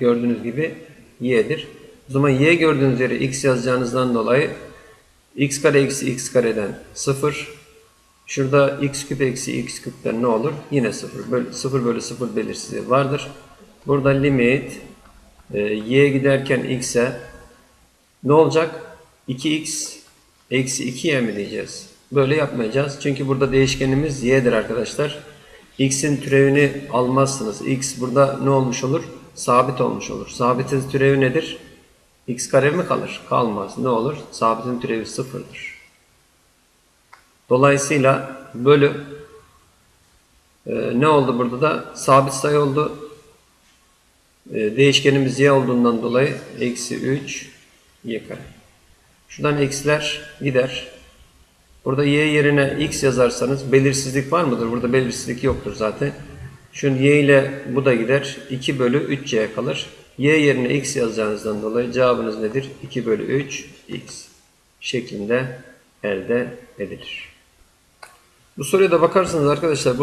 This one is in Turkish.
gördüğünüz gibi y'dir. O zaman y gördüğünüz yere x yazacağınızdan dolayı x kare eksi x kareden 0. Şurada x küp eksi x küpten ne olur? Yine 0. Böl 0 bölü 0 belirsizliği vardır. Burada limit e, y giderken x'e ne olacak? 2x eksi 2y mi diyeceğiz? Böyle yapmayacağız. Çünkü burada değişkenimiz y'dir arkadaşlar. x'in türevini almazsınız. x burada ne olmuş olur? Sabit olmuş olur. Sabitin türevi nedir? x kare mi kalır? Kalmaz. Ne olur? Sabitin türevi sıfırdır. Dolayısıyla bölü e, ne oldu burada da? Sabit sayı oldu. E, değişkenimiz y olduğundan dolayı eksi 3 y kare. Şuradan eksiler gider. Burada y yerine x yazarsanız belirsizlik var mıdır? Burada belirsizlik yoktur zaten. Şunun y ile bu da gider. 2 bölü 3y kalır. y yerine x yazacağınızdan dolayı cevabınız nedir? 2 bölü 3 x şeklinde elde edilir. Bu soruya da bakarsanız arkadaşlar